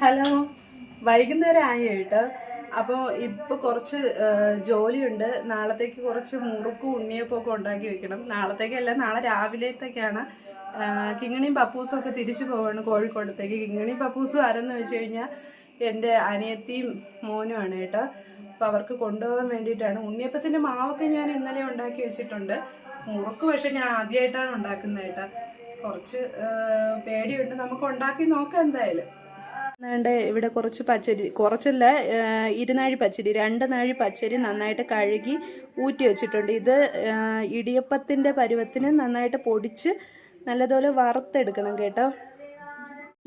Hello. വൈകുന്നേരം ആയി കേട്ടോ. അപ്പോൾ ഇപ്പോൾ കുറച്ച് ജോലിയുണ്ട്. നാളത്തേക്ക് കുറച്ച് മുറുക്കും ഉണ്ണിയപ്പം ഒക്കെ ഉണ്ടാക്കി വെക്കണം. നാളത്തേക്കല്ല നാളെ രാവിലത്തേക്കാണ്. കിങ്ങിണിയും പപ്പൂസും ഒക്കെ തിരിച്ചു പോവാണ് കോഴിക്കോടത്തേക്ക്. കിങ്ങിണിയും പപ്പൂസും ആരെന്ന് വെച്ച് കഴിഞ്ഞാൽ എന്റെ അനിയത്തിയും മോനുമാണ് കേട്ടോ. അപ്പോൾ അവർക്ക് കൊണ്ടുപോകാൻ വേണ്ടിയിട്ടാണ്. ഉണ്ണിയപ്പത്തിന്റെ മാവൊക്കെ ഞാൻ ഇന്നലെ ഉണ്ടാക്കി വെച്ചിട്ടുണ്ട്. മുറുക്ക് പക്ഷേ ഞാൻ ആദ്യമായിട്ടാണ് ഉണ്ടാക്കുന്നത് കേട്ടോ. കുറച്ച് പേടിയുണ്ട്. നമുക്ക് ഉണ്ടാക്കി നോക്കാം എന്തായാലും. എന്നാണ്ട് ഇവിടെ കുറച്ച് പച്ചരി കുറച്ചല്ല ഇരുനാഴി പച്ചരി രണ്ട് നാഴി പച്ചരി നന്നായിട്ട് കഴുകി ഊറ്റി വെച്ചിട്ടുണ്ട്. ഇത് ഇടിയപ്പത്തിന്റെ പരുവത്തിന് നന്നായിട്ട് പൊടിച്ച് നല്ലതുപോലെ വറുത്തെടുക്കണം കേട്ടോ.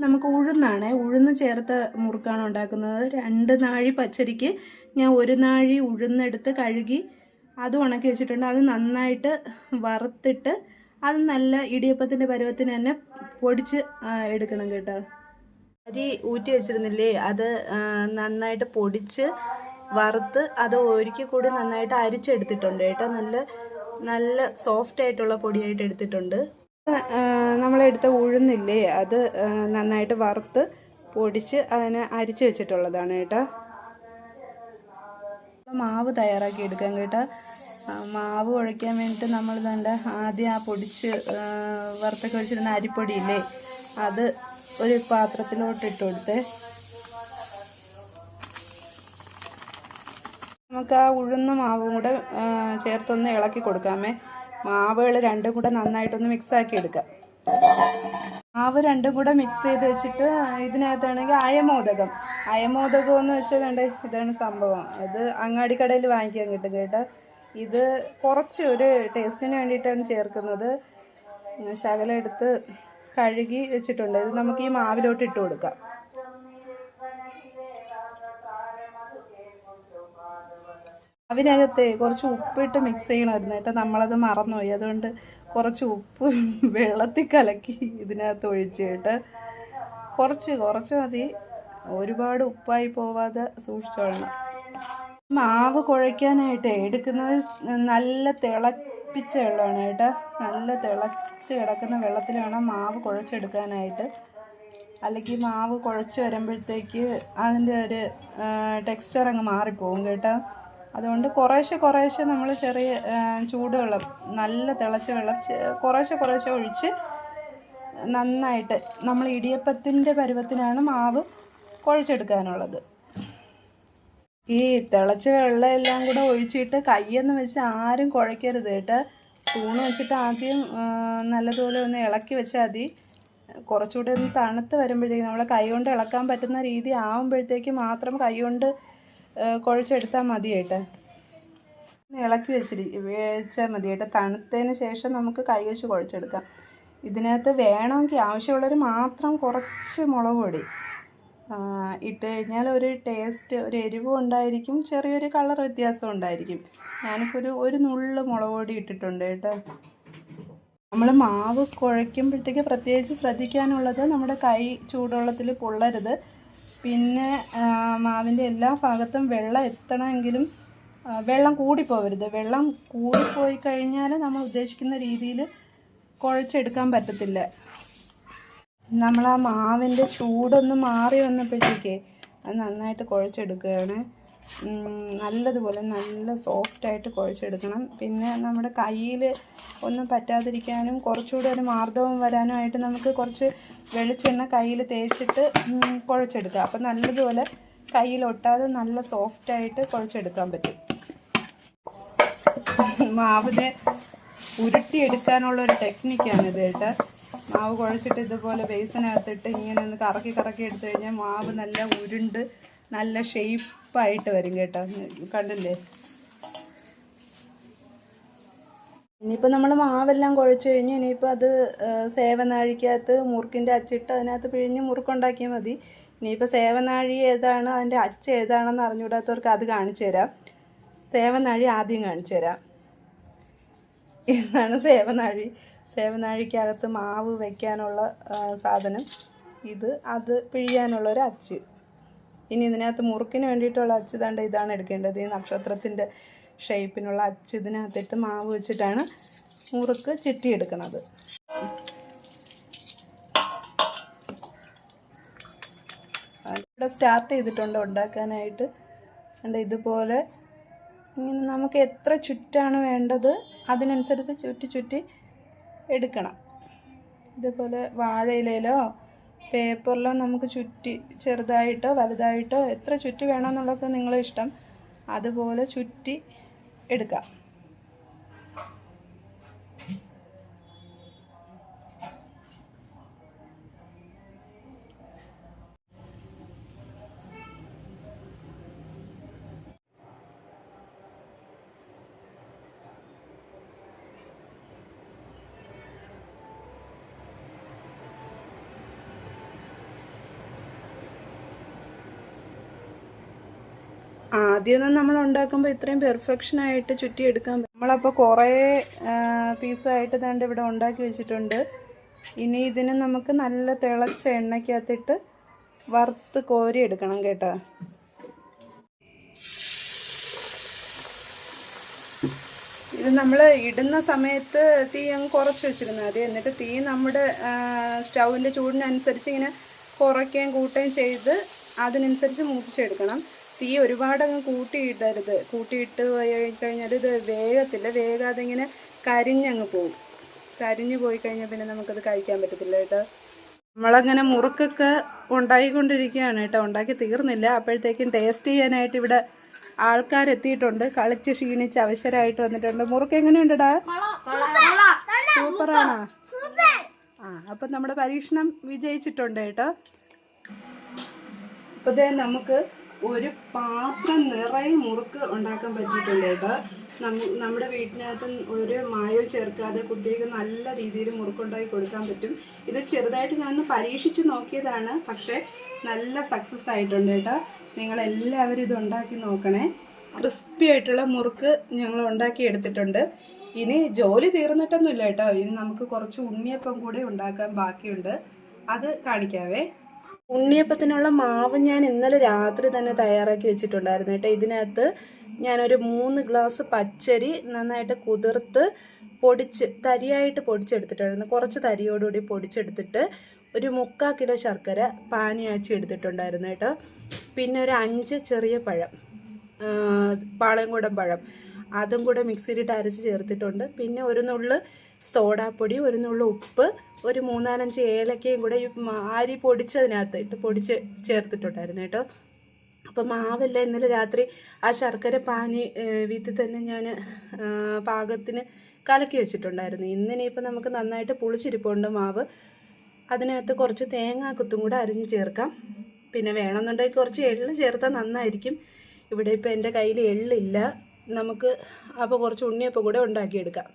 നമുക്ക് ഉഴുന്നാണ് ഉഴുന്ന് ചേർത്ത് മുറുക്കാണ് ഉണ്ടാക്കുന്നത്. രണ്ട് നാഴി പച്ചരിക്ക് ഞാൻ ഒരു നാഴി ഉഴുന്നെടുത്ത് കഴുകി അത് ഉണക്കി വെച്ചിട്ടുണ്ട്. അത് നന്നായിട്ട് വറുത്തിട്ട് അത് നല്ല ഇടിയപ്പത്തിന്റെ പരുവത്തിന് തന്നെ പൊടിച്ച് എടുക്കണം കേട്ടോ. അരി ഊറ്റി വെച്ചിരുന്നില്ലേ? അത് നന്നായിട്ട് പൊടിച്ച് വറുത്ത് അത് ഒരിക്കൽ കൂടി നന്നായിട്ട് അരിച്ചെടുത്തിട്ടുണ്ട് കേട്ടോ. നല്ല നല്ല സോഫ്റ്റ് ആയിട്ടുള്ള പൊടിയായിട്ട് എടുത്തിട്ടുണ്ട്. നമ്മളെടുത്ത ഉഴുന്നില്ലേ അത് നന്നായിട്ട് വറുത്ത് പൊടിച്ച് അതിനെ അരിച്ചു വെച്ചിട്ടുള്ളതാണ് കേട്ടോ. മാവ് തയ്യാറാക്കി എടുക്കാം കേട്ടോ. മാവ് കുഴയ്ക്കാൻ വേണ്ടിയിട്ട് നമ്മൾ വേണ്ട ആദ്യം ആ പൊടിച്ച് വറുത്തൊക്കെ വെച്ചിരുന്ന അരിപ്പൊടിയില്ലേ അത് ഒരു പാത്രത്തിലോട്ട് ഇട്ട് കൊടുത്ത്. നമുക്ക് ആ ഉഴുന്ന മാവും കൂടെ ചേർത്തൊന്ന് ഇളക്കി കൊടുക്കാമേ. മാവുകൾ രണ്ടും കൂടെ നന്നായിട്ടൊന്ന് മിക്സ് ആക്കി എടുക്കാം. മാവ് രണ്ടും കൂടെ മിക്സ് ചെയ്ത് വെച്ചിട്ട് ഇതിനകത്താണെങ്കിൽ അയമോദകം. അയമോദകം എന്ന് വെച്ചാൽ ഇതാണ് സംഭവം. ഇത് അങ്ങാടി കടയിൽ വാങ്ങിക്കാൻ കിട്ടും കേട്ടോ. ഇത് കുറച്ച് ഒരു ടേസ്റ്റിന് വേണ്ടിയിട്ടാണ് ചേർക്കുന്നത്. ശകലം എടുത്ത് കഴുകി വെച്ചിട്ടുണ്ട്. ഇത് നമുക്ക് ഈ മാവിലോട്ട് ഇട്ട് കൊടുക്കാം. അതിനകത്ത് കുറച്ച് ഉപ്പിട്ട് മിക്സ് ചെയ്യണമായിരുന്നു കേട്ടോ. നമ്മളത് മറന്നുപോയി. അതുകൊണ്ട് കുറച്ച് ഉപ്പ് വെള്ളത്തിൽ കലക്കി ഇതിനകത്ത് ഒഴിച്ച് കേട്ട്. കുറച്ച് കുറച്ച് മതി. ഒരുപാട് ഉപ്പായി പോവാതെ സൂക്ഷിച്ചോളണം മാവ് കുഴയ്ക്കാനായിട്ട് എടുക്കുന്നത് നല്ല തിളപ്പിച്ച വെള്ളമാണ് കേട്ടോ. നല്ല തിളച്ച് കിടക്കുന്ന വെള്ളത്തിൽ വേണം മാവ് കുഴച്ചെടുക്കാനായിട്ട്. അല്ലെങ്കിൽ മാവ് കുഴച്ച് വരുമ്പോഴത്തേക്ക് അതിന്റെ ഒരു ടെക്സ്ചർ അങ്ങ് മാറിപ്പോവും കേട്ടോ. അതുകൊണ്ട് കുറേശ്ശെ കുറേശ്ശെ നമ്മൾ ചെറിയ ചൂടുവെള്ളം നല്ല തിളച്ച വെള്ളം കുറേശ്ശെ കുറേശ്ശെ ഒഴിച്ച് നന്നായിട്ട് നമ്മൾ ഇടിയപ്പത്തിന്റെ പരുവത്തിനാണ് മാവ് കുഴച്ചെടുക്കാനുള്ളത്. ഈ തിളച്ച വെള്ളം എല്ലാം കൂടെ ഒഴിച്ചിട്ട് കയ്യെന്ന് വെച്ച് ആരും കുഴയ്ക്കരുത് കേട്ടോ. സ്പൂൺ വെച്ചിട്ട് ആദ്യം നല്ലതുപോലെ ഒന്ന് ഇളക്കി വെച്ചാൽ മതി. കുറച്ചുകൂടെ ഒന്ന് തണുത്ത് വരുമ്പോഴത്തേക്ക് നമ്മളെ കൈ കൊണ്ട് ഇളക്കാൻ പറ്റുന്ന രീതി ആവുമ്പോഴത്തേക്ക് മാത്രം കൈ കൊണ്ട് കുഴച്ചെടുത്താൽ മതി കേട്ടോ. ഇളക്കി വെച്ചിരി വെച്ചാൽ മതി കേട്ടോ. തണുത്തതിന് ശേഷം നമുക്ക് കൈ വെച്ച് കുഴച്ചെടുക്കാം. ഇതിനകത്ത് വേണമെങ്കിൽ ആവശ്യമുള്ളവർ മാത്രം കുറച്ച് മുളക് പൊടി. ഇട്ട് കഴിഞ്ഞാൽ ഒരു ടേസ്റ്റ് ഒരു എരിവും ഉണ്ടായിരിക്കും. ചെറിയൊരു കളർ വ്യത്യാസം ഉണ്ടായിരിക്കും. ഞാനിപ്പോൾ ഒരു ഒരു നുള്ളു മുളക് പൊടി ഇട്ടിട്ടുണ്ട് കേട്ടോ. നമ്മൾ മാവ് കുഴയ്ക്കുമ്പോഴത്തേക്ക് പ്രത്യേകിച്ച് ശ്രദ്ധിക്കാനുള്ളത് നമ്മുടെ കൈ ചൂടുവെള്ളത്തിൽ പൊള്ളരുത്. പിന്നെ മാവിന്റെ എല്ലാ ഭാഗത്തും വെള്ളം എത്തണമെങ്കിലും വെള്ളം കൂടിപ്പോവരുത്. വെള്ളം കൂടിപ്പോയി കഴിഞ്ഞാൽ നമ്മൾ ഉദ്ദേശിക്കുന്ന രീതിയിൽ കുഴച്ചെടുക്കാൻ പറ്റത്തില്ല. നമ്മൾ ആ മാവിന്റെ ചൂടൊന്ന് മാറി വന്നപ്പോഴത്തേക്കേ അത് നന്നായിട്ട് കുഴച്ചെടുക്കുകയാണ്. നല്ലതുപോലെ നല്ല സോഫ്റ്റായിട്ട് കുഴച്ചെടുക്കണം. പിന്നെ നമ്മുടെ കയ്യിൽ ഒന്നും പറ്റാതിരിക്കാനും കുറച്ചുകൂടെ ഒരു മാർദ്ദവം വരാനുമായിട്ട് നമുക്ക് കുറച്ച് വെളിച്ചെണ്ണ കയ്യിൽ തേച്ചിട്ട് കുഴച്ചെടുക്കുക. കുഴച്ചെടുക്കാം അപ്പം നല്ലതുപോലെ കയ്യിൽ ഒട്ടാതെ നല്ല സോഫ്റ്റായിട്ട് കുഴച്ചെടുക്കാൻ പറ്റും. മാവിനെ ഉരുട്ടിയെടുക്കാനുള്ള ഒരു ടെക്നിക്കാണിത് കേട്ടോ. മാവ് കുഴച്ചിട്ട് ഇതുപോലെ ബേസിനകത്തിട്ട് ഇങ്ങനെ ഒന്ന് കറക്കി കറക്കി എടുത്തു കഴിഞ്ഞാൽ മാവ് നല്ല ഉരുണ്ട് നല്ല ഷെയ്പ്പായിട്ട് വരും കേട്ടോ. കണ്ടില്ലേ? ഇനിയിപ്പോൾ നമ്മൾ മാവെല്ലാം കുഴച്ച് കഴിഞ്ഞ് ഇനിയിപ്പോൾ അത് സേവനാഴിക്കകത്ത് മുറുക്കിന്റെ അച്ചിട്ട് അതിനകത്ത് പിഴിഞ്ഞ് മുറുക്കുണ്ടാക്കിയാൽ മതി. ഇനിയിപ്പോൾ സേവനാഴി ഏതാണ് അതിന്റെ അച്ച ഏതാണെന്ന് അറിഞ്ഞുകൂടാത്തവർക്ക് അത് കാണിച്ചു തരാം. സേവനാഴി ആദ്യം കാണിച്ചു തരാം. എന്നാണ് സേവനാഴി. സേവനാഴിക്കകത്ത് മാവ് വയ്ക്കാനുള്ള സാധനം. ഇത് അത് പിഴിയാനുള്ള ഒരു അച്ച്. ഇനി ഇതിനകത്ത് മുറുക്കിന് വേണ്ടിയിട്ടുള്ള അച്ച് ദാണ്ട് ഇതാണ് എടുക്കേണ്ടത്. ഈ നക്ഷത്രത്തിന്റെ ഷേപ്പിനുള്ള അച്ച് ഇതിനകത്തിട്ട് മാവ് വെച്ചിട്ടാണ് മുറുക്ക് ചുറ്റിയെടുക്കണത്. ഇവിടെ സ്റ്റാർട്ട് ചെയ്തിട്ടുണ്ട് ഉണ്ടാക്കാനായിട്ട്. കണ്ട ഇതുപോലെ ഇങ്ങനെ നമുക്ക് എത്ര ചുറ്റാണ് വേണ്ടത് അതിനനുസരിച്ച് ചുറ്റി ചുറ്റി എടുക്കണം. ഇതുപോലെ വാഴയിലയിലോ പേപ്പറിലോ നമുക്ക് ചുറ്റി ചെറുതായിട്ടോ വലുതായിട്ടോ എത്ര ചുറ്റി വേണമെന്നുള്ളതൊക്കെ നിങ്ങളെ ഇഷ്ടം അതുപോലെ ചുറ്റി എടുക്കാം. ആദ്യമൊന്നും നമ്മൾ ഉണ്ടാക്കുമ്പോൾ ഇത്രയും പെർഫെക്ഷനായിട്ട് ചുറ്റിയെടുക്കാൻ നമ്മളപ്പോൾ കുറേ പീസായിട്ട് ദാണ്ട് ഇവിടെ ഉണ്ടാക്കി വെച്ചിട്ടുണ്ട്. ഇനി ഇതിന് നമുക്ക് നല്ല തിളച്ച എണ്ണയ്ക്കകത്തിട്ട് വറുത്ത് കോരി എടുക്കണം കേട്ടോ. ഇത് നമ്മൾ ഇടുന്ന സമയത്ത് തീ അങ്ങ് കുറച്ച് വെച്ചിരുന്നാൽ മതി. എന്നിട്ട് തീ നമ്മുടെ സ്റ്റൗവിന്റെ ചൂടിനനുസരിച്ച് ഇങ്ങനെ കുറയ്ക്കുകയും കൂട്ടുകയും ചെയ്ത് അതിനനുസരിച്ച് മൂപ്പിച്ചെടുക്കണം. തീ ഒരുപാട് അങ്ങ് കൂട്ടിയിടരുത്. കൂട്ടിയിട്ട് കഴിഞ്ഞാൽ ഇത് വേഗത്തില്ല. വേഗാതെ ഇങ്ങനെ കരിഞ്ഞങ്ങ് പോകും കരിഞ്ഞു പോയി കഴിഞ്ഞാൽ പിന്നെ നമുക്കത് കഴിക്കാൻ പറ്റത്തില്ല കേട്ടോ. നമ്മളങ്ങനെ മുറുക്കൊക്കെ ഉണ്ടായിക്കൊണ്ടിരിക്കുകയാണ് കേട്ടോ. ഉണ്ടാക്കി തീർന്നില്ല. അപ്പോഴത്തേക്കും ടേസ്റ്റ് ചെയ്യാനായിട്ട് ഇവിടെ ആൾക്കാരെത്തിയിട്ടുണ്ട്. കളിച്ച് ക്ഷീണിച്ച് അവശരായിട്ട് വന്നിട്ടുണ്ട്. മുറുക്ക് എങ്ങനെയുണ്ടടാ? സൂപ്പറാണോ ആ അപ്പം നമ്മുടെ പരീക്ഷണം വിജയിച്ചിട്ടുണ്ട് കേട്ടോ. അപ്പോൾ ദേ നമുക്ക് ഒരു പാത്രം നിറയെ മുറുക്ക് ഉണ്ടാക്കാൻ പറ്റിയിട്ടുണ്ട്. നമ്മ- നമ്മുടെ വീട്ടിനകത്ത് ഒരു മായോ ചേർക്കാതെ കുട്ടികൾക്ക് നല്ല രീതിയിൽ മുറുക്കുണ്ടാക്കി കൊടുക്കാൻ പറ്റും. ഇത് ചെറുതായിട്ട് ഞാൻ ഒന്ന് പരീക്ഷിച്ച് നോക്കിയതാണ്. പക്ഷേ നല്ല സക്സസ് ആയിട്ടുണ്ട് കേട്ടോ. നിങ്ങൾ എല്ലാവരും ഇത് ഉണ്ടാക്കി നോക്കണേ. ക്രിസ്പി ആയിട്ടുള്ള മുറുക്ക് ഞങ്ങൾ ഉണ്ടാക്കി എടുത്തിട്ടുണ്ട്. ഇനി ജോലി തീർന്നിട്ടൊന്നുമില്ല കേട്ടോ. ഇനി നമുക്ക് കുറച്ച് ഉണ്ണിയപ്പം കൂടെ ഉണ്ടാക്കാൻ ബാക്കിയുണ്ട്. അത് കാണിക്കാവേ. ഉണ്ണിയപ്പത്തിനുള്ള മാവ് ഞാൻ ഇന്നലെ രാത്രി തന്നെ തയ്യാറാക്കി വെച്ചിട്ടുണ്ടായിരുന്നു കേട്ടോ. ഇതിനകത്ത് ഞാനൊരു മൂന്ന് ഗ്ലാസ് പച്ചരി നന്നായിട്ട് കുതിർത്ത് പൊടിച്ച് തരിയായിട്ട് പൊടിച്ചെടുത്തിട്ടായിരുന്നു കുറച്ച് തരിയോടുകൂടി പൊടിച്ചെടുത്തിട്ട് ഒരു മുക്കാൽ കിലോ ശർക്കര പാനിയാച്ചി എടുത്തിട്ടുണ്ടായിരുന്നു കേട്ടോ. പിന്നെ ഒരു അഞ്ച് ചെറിയ പഴം പാളയംകുടം പഴം. അതും കൂടെ മിക്സിയിലിട്ട് അരച്ച് ചേർത്തിട്ടുണ്ട്. പിന്നെ ഒരു നുള്ള് സോഡാപ്പൊടി ഒരു നുള്ളു ഉപ്പ് ഒരു മൂന്നാലഞ്ച് ഏലക്കയും കൂടെ ഈ ആരി പൊടിച്ചതിനകത്ത് ഇട്ട് പൊടിച്ച് ചേർത്തിട്ടുണ്ടായിരുന്നു കേട്ടോ. അപ്പം മാവല്ല ഇന്നലെ രാത്രി ആ ശർക്കര പാനി വീട്ടിൽ തന്നെ ഞാൻ പാകത്തിന് കലക്കി വെച്ചിട്ടുണ്ടായിരുന്നു. ഇന്നിനിയിപ്പോൾ നമുക്ക് നന്നായിട്ട് പുളിച്ചിരിപ്പുണ്ട് മാവ്. അതിനകത്ത് കുറച്ച് തേങ്ങാക്കുത്തും കൂടെ അരിഞ്ഞ് ചേർക്കാം. പിന്നെ വേണമെന്നുണ്ടെങ്കിൽ കുറച്ച് എള്ള് ചേർത്താൽ നന്നായിരിക്കും. ഇവിടെ ഇപ്പോൾ എന്റെ കയ്യിൽ എള്ളില്ല. നമുക്ക് അപ്പോൾ കുറച്ച് ഉണ്ണിയപ്പം കൂടെ ഉണ്ടാക്കിയെടുക്കാം.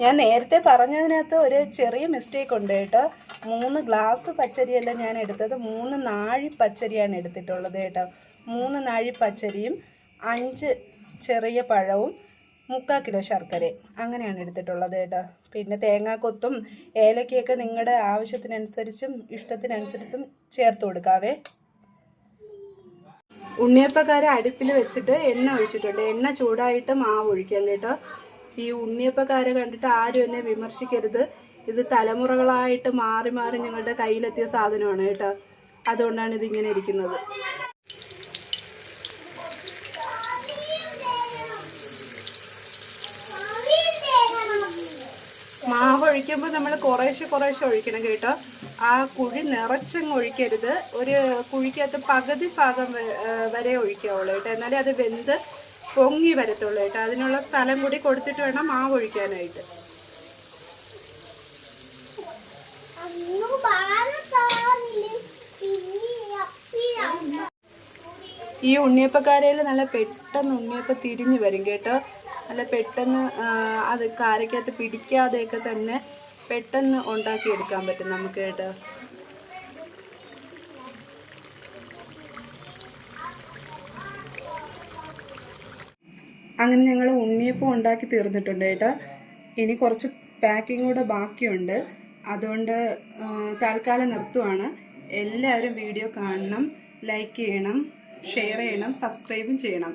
ഞാൻ നേരത്തെ പറഞ്ഞതിനകത്ത് ഒരു ചെറിയ മിസ്റ്റേക്ക് ഉണ്ട് കേട്ടോ. മൂന്ന് ഗ്ലാസ് പച്ചരിയല്ല ഞാൻ എടുത്തത്. മൂന്ന് നാഴി പച്ചരിയാണ് എടുത്തിട്ടുള്ളത് കേട്ടോ. മൂന്ന് നാഴി പച്ചരിയും അഞ്ച് ചെറിയ പഴവും മുക്കാൽ കിലോ ശർക്കരയും അങ്ങനെയാണ് എടുത്തിട്ടുള്ളത് കേട്ടോ. പിന്നെ തേങ്ങാക്കൊത്തും ഏലക്കയൊക്കെ നിങ്ങളുടെ ആവശ്യത്തിനനുസരിച്ചും ഇഷ്ടത്തിനനുസരിച്ചും ചേർത്ത് കൊടുക്കാവേ. ഉണ്ണിയപ്പക്കാരെ അടുപ്പിൽ വെച്ചിട്ട് എണ്ണ ഒഴിച്ചിട്ടുണ്ട്. എണ്ണ ചൂടായിട്ട് മാവ് ഒഴിക്കാം കേട്ടോ. ഈ ഉണ്ണിയപ്പക്കാരെ കണ്ടിട്ട് ആരും എന്നെ വിമർശിക്കരുത്. ഇത് തലമുറകളായിട്ട് മാറി മാറി ഞങ്ങളുടെ കയ്യിലെത്തിയ സാധനമാണ് കേട്ടോ. അതുകൊണ്ടാണ് ഇത് ഇങ്ങനെ ഇരിക്കുന്നത്. മാവ് ഒഴിക്കുമ്പോൾ നമ്മൾ കുറേശ്ശെ കുറേശ്ശെ ഒഴിക്കണം കേട്ടോ. ആ കുഴി നിറച്ചങ്ങ് ഒഴിക്കരുത്. ഒരു കുഴിക്കകത്ത് പകുതി ഭാഗം വരെ ഒഴിക്കാവുള്ളൂ കേട്ടോ. എന്നാലേ അത് വെന്ത് പൊങ്ങി വരത്തുള്ളൂ കേട്ടോ. അതിനുള്ള സ്ഥലം കൂടി കൊടുത്തിട്ട് വേണം മാവ് ഒഴിക്കാനായിട്ട്. ഈ ഉണ്ണിയപ്പക്കാരയിൽ നല്ല പെട്ടെന്ന് ഉണ്ണിയപ്പം തിരിഞ്ഞു വരും കേട്ടോ. നല്ല പെട്ടെന്ന് അത് കാരക്കകത്ത് പിടിക്കാതെയൊക്കെ തന്നെ പെട്ടെന്ന് ഉണ്ടാക്കിയെടുക്കാൻ പറ്റും നമുക്ക് കേട്ടോ. അങ്ങനെ ഞങ്ങൾ ഉണ്ണിയപ്പം ഉണ്ടാക്കി തീർന്നിട്ടുണ്ട് കേട്ടോ ഇനി കുറച്ച് പാക്കിംഗ് കൂടെ ബാക്കിയുണ്ട്. അതുകൊണ്ട് തൽക്കാലം നിർത്തുവാണ്. എല്ലാവരും വീഡിയോ കാണണം ലൈക്ക് ചെയ്യണം ഷെയർ ചെയ്യണം സബ്സ്ക്രൈബും ചെയ്യണം.